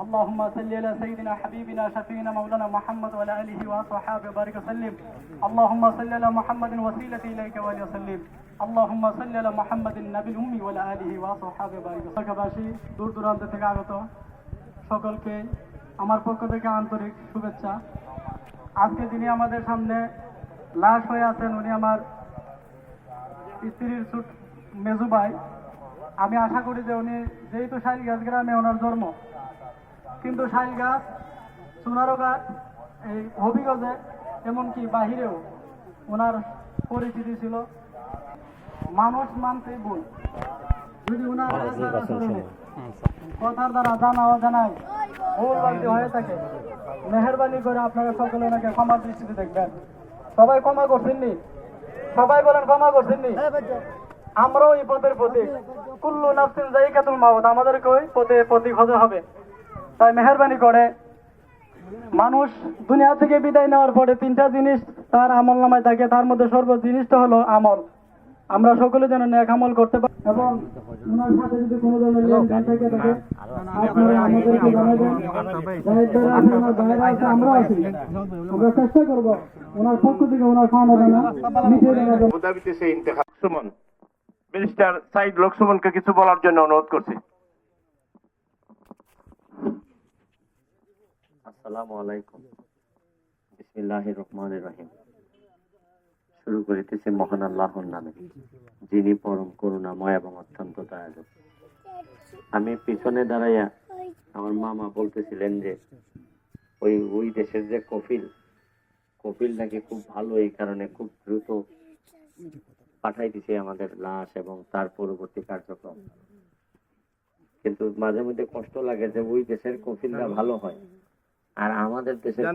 اللهم صل على سيدنا حبيبنا شفينا مولانا محمد وعلى اله وصحبه وبارك وسلم اللهم صل على محمد وسيلة اليك وآله وسلم اللهم صل على محمد النبي الأمي وعلى آله وصحبه وبارك وسلم এলাকাবাসী দূর দূরান্ত থেকে আগত সকলকে আমার পক্ষ থেকে আন্তরিক শুভেচ্ছা আজকে যিনি আমাদের সামনে লাশ হয়ে আছেন উনি আমার স্ত্রীর ছোট মেজু ভাই আমি আশা করি যে উনি যেহেতু শাইলগাছ গ্রামে ওনার জন্ম কিন্তু শাইলগাছ সোনারগাছ এই হবিগঞ্জে এমনকি বাহিরেও ওনার পরিচিতি ছিল। মানুষ মানতে ভুল। যদি ওনার কথার দ্বারা জানা অজানায় ভুল হয়ে থাকে। মেহরবানি করে আপনারা সকলে ওনাকে ক্ষমা দৃষ্টিতে দেখবেন। সবাই ক্ষমা করছেননি সবাই বলেন ক্ষমা করছেননি আমরাও এই পথের প্রতীক। কুল্লু নাফসিন জাইকাতুল মাউত আমাদেরকে ওই পথে প্রতীক হতে হবে। তাই মেহরবানি করে। মানুষ দুনিয়া থেকে বিদায় নেওয়ার পরে তিনটা জিনিস তার আমল নামায় থাকে। তার মধ্যে সর্ব জিনিসটা হলো আমল। আমরা সকলে যেন ন্যাক আমল করতে পারি। এবং ওনার সাথে যদি কোনো ধরনের লেনদেন থেকে থাকে আপনারা আমাদেরকে জানাবেন। যাদের দ্বারা আপনার বাইরে আছে আমরা আছি। আমরা চেষ্টা করব ওনার পক্ষ থেকে ওনার খাওয়ানো দানা মিটিয়ে দেওয়ার আবুধাবিতে সেই ইন্তেখাব। সুমন মিনিস্টার সাইদ লোকসুমনকে কিছু বলার জন্য অনুরোধ করছি। আসসালামু আলাইকুম। বিসমিল্লাহির রহমানির রহিম। শুরু করিতেছি মহান আল্লাহর নামে, যিনি পরম করুণাময় এবং অত্যন্ত দয়ালু। আমি পিছনে দাঁড়াইয়া আমার মামা বলতেছিলেন যে, ওই ওই দেশের যে কফিল কফিল নাকি খুব ভালো এই কারণে খুব দ্রুত পাঠাই দিছে আমাদের লাশ এবং তার পরবর্তী কার্যক্রম। কিন্তু মাঝে মধ্যে কষ্ট লাগে যে ওই দেশের কফিলরা ভালো হয়। আর আমাদের দেশের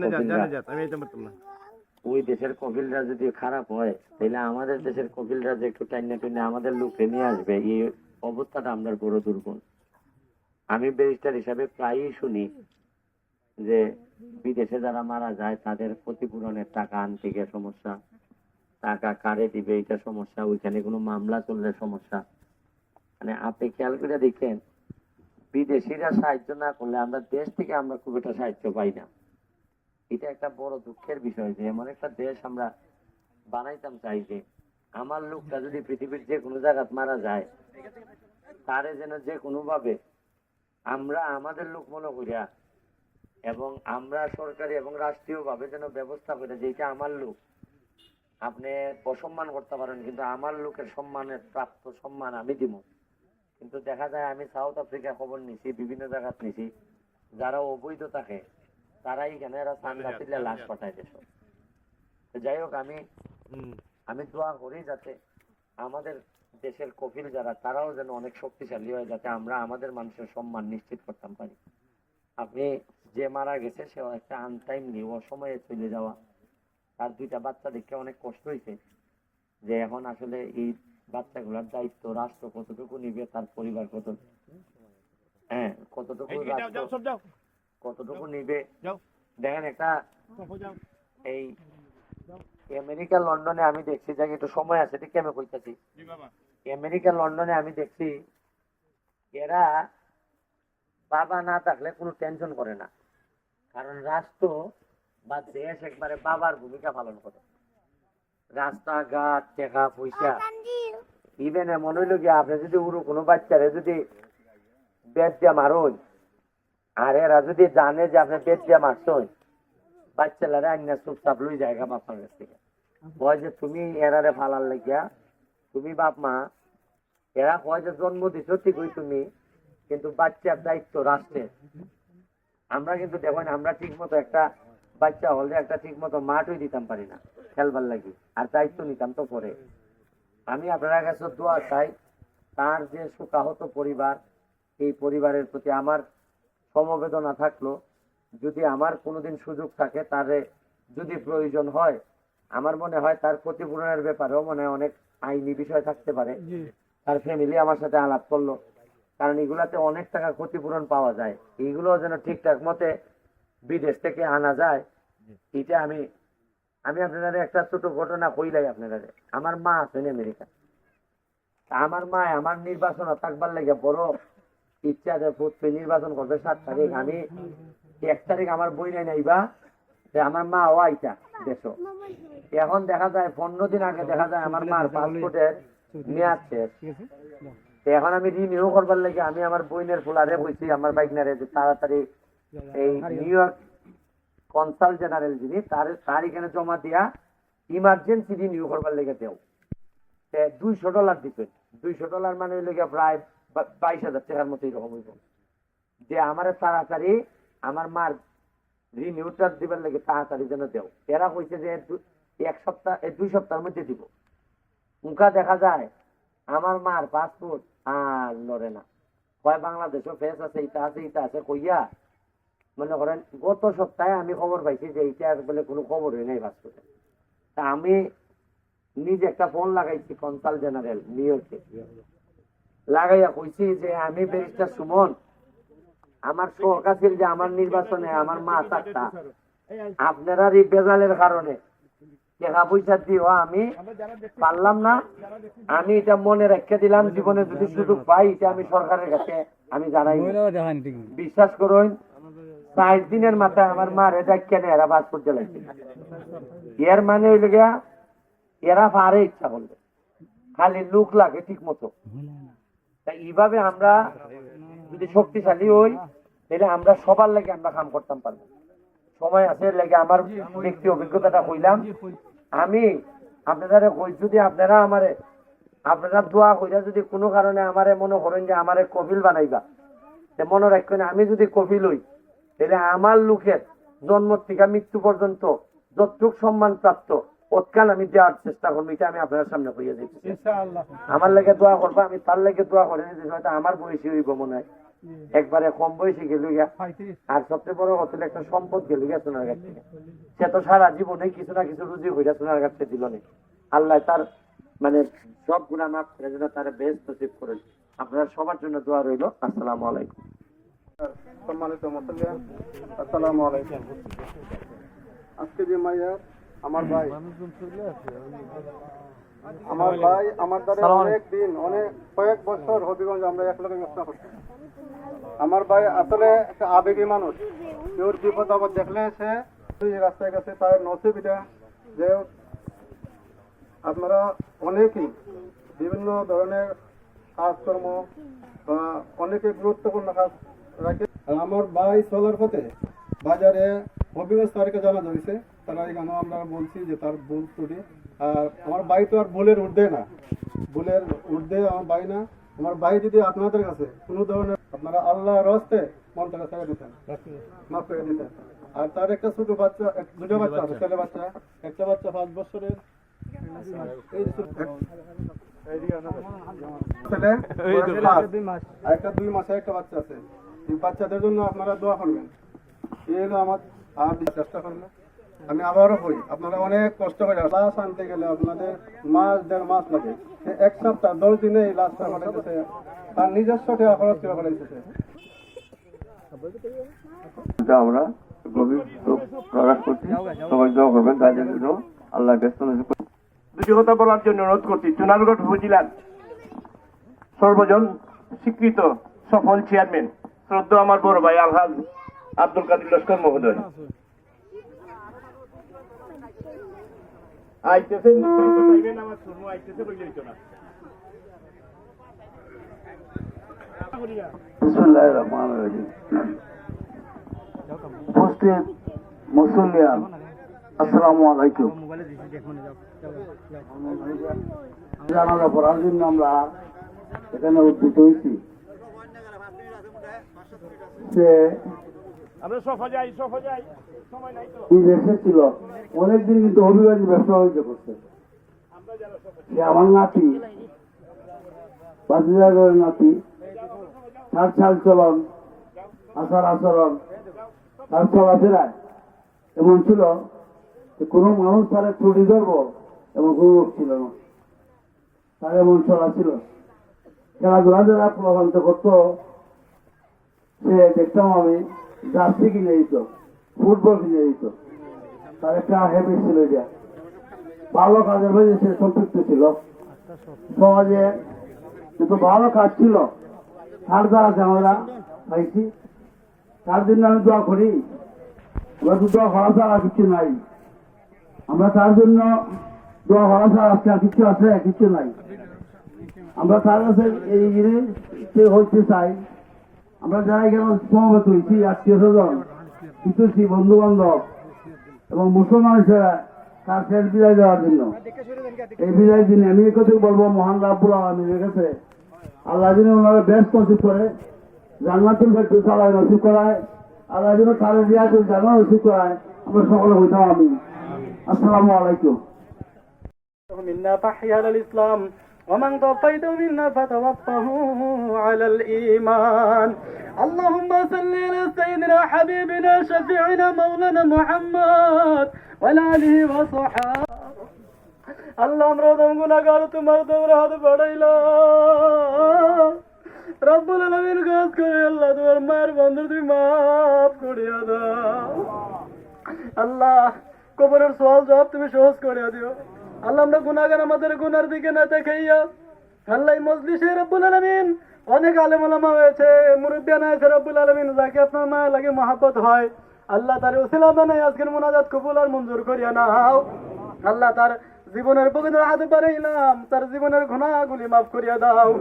ওই দেশের কফিলরা যদি খারাপ হয় তাহলে আমাদের দেশের কফিলরা যে একটু টাইনে টাইনে আমাদের লোককে নিয়ে আসবে এই অবস্থাটা আমরা বড় দুর্গুণ আমি ব্যারিস্টার হিসাবে প্রায়ই শুনি যে বিদেশে যারা মারা যায় তাদের ক্ষতিপূরণের টাকা আনতে গিয়ে সমস্যা। টাকা কারে দিবে এটা সমস্যা। ওইখানে কোনো মামলা চললে সমস্যা। মানে আপনি খেয়াল করে দেখেন বিদেশিরা সাহায্য না করলে আমরা দেশ থেকে আমরা খুব একটা সাহায্য পাই না। এটা একটা বড় দুঃখের বিষয় যে এমন একটা দেশ আমরা বানাইতাম চাই যে আমার লোকটা যদি পৃথিবীর যে কোনো জায়গায় মারা যায়, তারে যেন যে কোনো ভাবে আমরা আমাদের লোক মনে করিয়া এবং আমরা সরকারি এবং রাষ্ট্রীয় ভাবে যেন ব্যবস্থা করে যে এটা আমার লোক, আপনি অসম্মান করতে পারেন, কিন্তু আমার লোকের সম্মানের প্রাপ্ত সম্মান আমি দিব। কিন্তু দেখা যায় আমি সাউথ আফ্রিকা খবর নিছি বিভিন্ন জায়গাত নিছি যারা অবৈধ থাকে তারাই এখানে এরা চান্দা তুলে লাশ পাঠায় দেশ। যাই হোক আমি আমি দোয়া করি যাতে আমাদের দেশের কপিল যারা তারাও যেন অনেক শক্তিশালী হয় যাতে আমরা আমাদের মানুষের সম্মান নিশ্চিত করতাম পারি। আপনি যে মারা গেছে সে একটা আনটাইমলি অসময়ে চলে যাওয়া। তার দুইটা বাচ্চা দেখে অনেক কষ্ট হয়েছে যে এখন আসলে এই বাচ্চাগুলোর দায়িত্ব রাষ্ট্র কতটুকু নিবে তার পরিবার কত হ্যাঁ কতটুকু কতটুকু নিবে। দেখেন একটা এই আমেরিকা লন্ডনে আমি দেখছি যে একটু সময় আছে ঠিক আমি কইতাছি। আমেরিকা লন্ডনে আমি দেখছি এরা বাবা না থাকলে কোনো টেনশন করে না। কারণ রাষ্ট্র বা দেশ একবারে বাবার ভূমিকা পালন করে। রাস্তাঘাট টাকা পয়সা। ইভেন এমন হইল কি আপনি যদি উরু কোনো বাচ্চারে যদি বেদ দিয়া মারুন আর এরা যদি জানে যে আপনি বেদ দিয়া মারছেন বাচ্চালারে আইনা চুপচাপ লই জায়গা বাপার কাছ থেকে। কয় যে তুমি এরারে ফালার লাগিয়া তুমি বাপ মা এরা কয় যে জন্ম দিছ ঠিকই তুমি কিন্তু বাচ্চার দায়িত্ব রাষ্ট্রের। আমরা কিন্তু দেখেন আমরা ঠিক মতো একটা বাচ্চা হলে একটা ঠিক মতো মাঠই দিতাম পারি না খেলবার লাগি। আর দায়িত্ব নিতাম তো পরে। আমি আপনার কাছে দোয়া চাই তার যে সুখাহত পরিবার এই পরিবারের প্রতি আমার সমবেদনা থাকল। যদি আমার কোনোদিন সুযোগ থাকে তারে যদি প্রয়োজন হয় আমার মনে হয় তার ক্ষতিপূরণের ব্যাপারেও মনে অনেক আইনি বিষয় থাকতে পারে। তার ফ্যামিলি আমার সাথে আলাপ করল। কারণ এগুলাতে অনেক টাকা ক্ষতিপূরণ পাওয়া যায়। এইগুলো যেন ঠিকঠাক মতে বিদেশ থেকে আনা যায় এটা আমি আমি আপনাদের একটা ছোট ঘটনা কইলাই আপনাদের। আমার মা আছেন আমেরিকা আমার মা আমার নির্বাচন থাকবার লাগে বড় ইচ্ছা যে নির্বাচন করবে সাত তারিখ। আমি এক তারিখ আমার বই নাই নাইবা যে আমার মা ও আইতা দেশ। এখন দেখা যায় পনেরো দিন আগে দেখা যায় আমার মার পাসপোর্টের মেয়াদ শেষ। এখন আমি রিনিউ করবার লাগে আমি আমার বইনের ফুলারে কইছি আমার বাইকনারে যে তাড়াতাড়ি এই নিউ ইয়র্ক কনসাল জেনারেল যিনি, তার তার এখানে জমা দিয়া ইমার্জেন্সি রিনিউ করবার লেগে দেও। দুইশো ডলার দিবেন। দুইশো ডলার মানে গিয়া প্রায় বাইশ হাজার টাকার মতো এরকম হইব। যে আমার তাড়াতাড়ি আমার মার রিনিউটা দিবার লাগে তাড়াতাড়ি যেন দেও। এরা কইছে যে এক সপ্তাহ দুই সপ্তাহের মধ্যে দিব। উনকা দেখা যায়, আমার মার পাসপোর্ট আর লড়ে না। হয় বাংলাদেশও ফেস আছে, ইটা আছে ইটা আছে, কইয়া মনে করেন গত সপ্তাহে আমি খবর পাইছি যে আর বলে কোনো খবরই নাই পাসপোর্টে তা আমি নিজে একটা ফোন লাগাইছি কনসাল জেনারেল নিউ ইয়র্কে। লাগাইয়া কইছি যে আমি ব্যারিস্টার সুমন আমার আছে যে আমার নির্বাচনে আমার মা চারটা আপনারা এই বেজালের কারণে টাকা পয়সা দিও আমি পারলাম না। আমি এটা মনে রেখে দিলাম জীবনে যদি সুযোগ পাই এটা আমি সরকারের কাছে আমি জানাই। বিশ্বাস করুন চার দিনের মাথায় আমার মার এটা কেন এরা পাসপোর্ট জ্বালাইছে এর মানে হইল গিয়া, এরা পারে ইচ্ছা করলে খালি লুক লাগে ঠিক মতো তাই এইভাবে আমরা যদি শক্তিশালী হই, তাহলে আমরা সবার লাগে আমরা কাম করতাম পারব। সময় আছে লাগে আমার ব্যক্তি অভিজ্ঞতাটা কইলাম। আমি আপনারা কই, যদি আপনারা আমারে, আপনারা দোয়া কইরা যদি কোনো কারণে আমারে মনে করেন যে আমারে কপিল বানাইবা মনে রাখবেন আমি যদি কপিল হই তাহলে আমার লোকের জন্ম থেকে মৃত্যু পর্যন্ত যতটুক সম্মান প্রাপ্ত ওৎকাল আমি দেওয়ার চেষ্টা করব এটা আমি আপনার সামনে কইয়া দিচ্ছি আমার লাগে দোয়া করব আমি তার লাগে দোয়া করে নিতে হয়তো আমার বয়সী হইব মনে হয়। একবারে কম বয়সী গেল গিয়া। আর সবচেয়ে বড় কথা একটা সম্পদ গেল গিয়া সোনার কাছ থেকে। সে তো সারা জীবনে কিছু না কিছু রুজি হইয়া সোনার কাছ থেকে দিল না আল্লাহ তার মানে সব গুণা মাফ করে যেন তার বেশ নসিব করেন আপনার সবার জন্য দোয়া রইল। আসসালামু আলাইকুম। সম্মানিত মুসলিম আসসালামু আলাইকুম। আজকে যে মাইয়ার আমার ভাই। আমার ভাই আমার দ্বারা অনেক দিন অনেক কয়েক বছর হবিগঞ্জ আমরা একলগে ব্যবসা করছি। আমার ভাই আসলে একটা আবেগী মানুষ। কেউর বিপদ আপদ দেখলে সে রাস্তায় গেছে তার নসিব এটা যে আপনারা অনেকেই বিভিন্ন ধরনের কাজকর্ম বা অনেকে গুরুত্বপূর্ণ কাজ রাখে। আমার ভাই চলার পথে বাজারে হবিগঞ্জ তারিখে জানা হয়েছে তারা এখানে আমরা বলছি যে তার ভুল ত্রুটি আর আমার ভাই তো আর ভুলের ঊর্ধ্বে না। ভুলের ঊর্ধ্বে আমার ভাই না। আমার ভাই যদি আপনাদের কাছে কোনো ধরনের আপনারা আল্লাহ রস্তে মন থেকে ছেড়ে দিতেন মাফ করে দিতেন। আর তার একটা ছোট বাচ্চা দুটো বাচ্চা আছে ছেলে বাচ্চা। একটা বাচ্চা পাঁচ বছরের। একটা দুই মাসের একটা বাচ্চা আছে। এই বাচ্চাদের জন্য আপনারা দোয়া করবেন। এই হলো আমার আর চেষ্টা করবেন আমি আবারও কই আপনারা অনেক কষ্ট করে লাশ আনতে গেলে আপনাদের মাস দেড় মাস লাগে। এক সপ্তাহ দশ দিনে এই লাশটা পাঠাইতেছে তার নিজস্ব টাকা খরচ করে এটা আমরা গভীর শোক প্রকাশ করছি। সবাই দোয়া করবেন তাদের জন্য আল্লাহ ব্যস্ত দুটি। কথা বলার জন্য অনুরোধ করছি। চুনারগড় উপজেলার সর্বজন স্বীকৃত সফল চেয়ারম্যান। শ্রদ্ধা আমার বড় ভাই আলহাজ আব্দুল কাদির লস্কর মহোদয়। পড়ার জন্য আমরা এখানে উদ্ভূত হয়েছি। তো। বিদেশে ছিল অনেকদিন কিন্তু অভিবাসী ব্যবসা বাণিজ্য করছে সে আমার নাতি বাজিরাগরের নাতি তার চাল চলন আচার আচরণ তার চলাফেরায় এমন ছিল যে কোনো মানুষ তার ত্রুটি ধরব এবং কোনো ছিল না। তার এমন চলা ছিল। খেলাধুলা যারা প্রভাবিত করতো দেখতাম আমি, জার্সি কিনে দিত, ফুটবল কিনে দিত। তার একটা হ্যাবিট ছিল এটা। ভালো কাজের মধ্যে সে সম্পৃক্ত ছিল। সমাজে কিন্তু ভালো কাজ ছিল, তার দ্বারা আমরা পাইছি, তার জন্য আমি দোয়া করি। আমরা তো দোয়া করা ছাড়া কিছু নাই। আমরা তার জন্য দোয়া করা ছাড়া আজকে কিছু আছে কিছু নাই। আমরা তার কাছে এই জিনিস হইতে চাই। আমরা যারা এখানে সমবেত হয়েছি, আত্মীয় স্বজন পিতুছি বন্ধু বান্ধব এবং মুসলমান হিসেবে তার শেষ বিদায় দেওয়ার জন্য। এই বিদায় দিনে আমি একথা বলব, মহান রাব্বুল আলমীর কাছে আল্লাহ যেন ওনারা ব্যস্ত নসিব করে, জান্নাতুল ফেটু চালায় নসিব করায়, আল্লাহ যেন তার রিয়াতুল জানা নসিব করায়। আমরা সকলে হইতাম আমি আসসালামু আলাইকুম। মিন্না তাহিয়াল ইসলাম ومن توفيت منا فتوفه على الإيمان اللهم صل على سيدنا حبيبنا شفيعنا مولانا محمد وعلى آله وصحبه আল্লাহ আমরা দম গুনাহগার তোমার তোমরা হাত বাড়াইলাম রব্বুল আলামিন কাজ করে আল্লাহ তোমার মায়ের বন্ধু তুমি মাফ করিয়া দাও আল্লাহ কবরের সওয়াল জবাব তুমি সহজ করে দিও আল্লাহ আমরা গুনাহগার আমাদের গুনার দিকে না দেখাইয়া আল্লাহ মজলিসে রব্বুল আলামিন অনেক আলেম ওলামা হয়েছে মুরব্বিয়ান হয়েছে রব্বুল আলামিন, যাকে আপনার মায়ের লাগে, মহাব্বত হয়। আল্লাহ তার উসিলা বানাই আজকের মোনাজাত কবুল আর মঞ্জুর করিয়া নাও। আল্লাহ তার জীবনের পবিত্র হাতে পারাইলাম তার জীবনের গুনাহগুলি মাফ করিয়া দাও।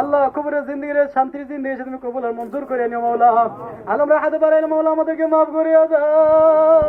আল্লাহ কবরের জিন্দিগির শান্তির জিন্দিগি তুমি কবুল আর মঞ্জুর করিয়া নিও মাওলা। আলমরা হাতে পারাইলাম মাওলা, আমাদেরকে মাফ করিয়া দাও।